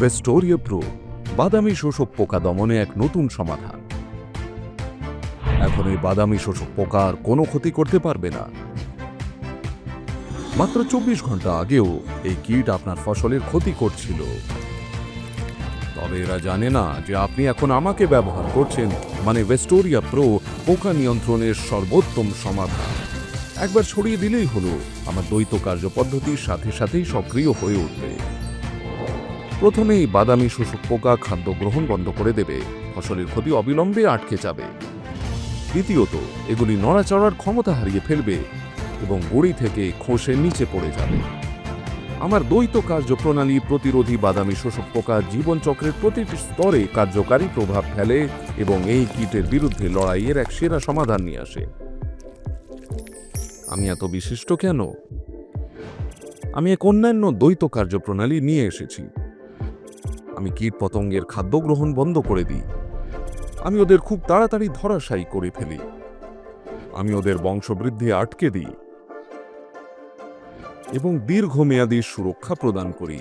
ভেস্টোরিয়া pro বাদামি শোষক পোকা দমনে এক নতুন সমাধান। এখন এই বাদামি শোষক পোকা আর কোনো ক্ষতি করতে পারবে না। মাত্র চব্বিশ ঘণ্টা আগেও এই কীট আপনার ফসলের ক্ষতি করছিল। তবে এরা জানে না যে আপনি এখন আমাকে ব্যবহার করছেন মানে ভেস্টোরিয়া প্রো পোকা নিয়ন্ত্রণের সর্বোত্তম সমাধান। একবার ছড়িয়ে দিলেই হলো, আমার দ্বৈত কার্যপদ্ধতির সাথে সাথেই সক্রিয় হয়ে উঠবে। প্রথমেই বাদামি শোষক পোকা খাদ্য গ্রহণ বন্ধ করে দেবে। ফসলের ক্ষতি অবিলম্বে আটকে যাবে। দ্বিতীয়ত, এগুলি নড়াচড়ার ক্ষমতা হারিয়ে ফেলবে এবং গুড়ি থেকে খোসে নিচে পড়ে যাবে। আমার দ্বৈত কার্যপ্রণালী প্রতিরোধী বাদামি শোষক পোকা জীবনচক্রের প্রতিটি স্তরে কার্যকারী প্রভাব ফেলে এবং এই কীটের বিরুদ্ধে লড়াইয়ের এক সেরা সমাধান নিয়ে আসে। আমি এত বিশিষ্ট কেন? আমি এক অন্যান্য দ্বৈত কার্যপ্রণালী নিয়ে এসেছি। আমি কীট পতঙ্গের খাদ্য গ্রহণ বন্ধ করে দিই। আমি ওদের খুব তাড়াতাড়ি ধরাশায়ী করে ফেলি। আমি ওদের বংশবৃদ্ধি আটকে দিই। এবং দীর্ঘমেয়াদী সুরক্ষা প্রদান করি।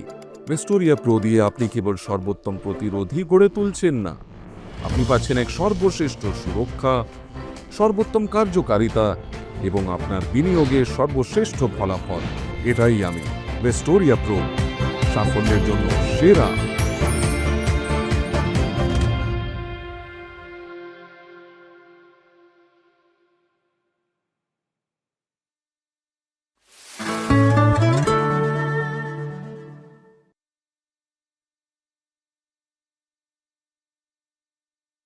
ভেস্টোরিয়া প্রো দিয়ে আপনি কেবল সর্বোত্তম প্রতিরোধী গড়ে তুলছেন না। আপনি পাচ্ছেন এক সর্বশ্রেষ্ঠ সুরক্ষা, সর্বোত্তম কার্যকারিতা এবং আপনার বিনিয়োগের সর্বশ্রেষ্ঠ ফলাফল। এটাই আমি ভেস্টোরিয়া প্রো সাফল্যের জন্য সেরা।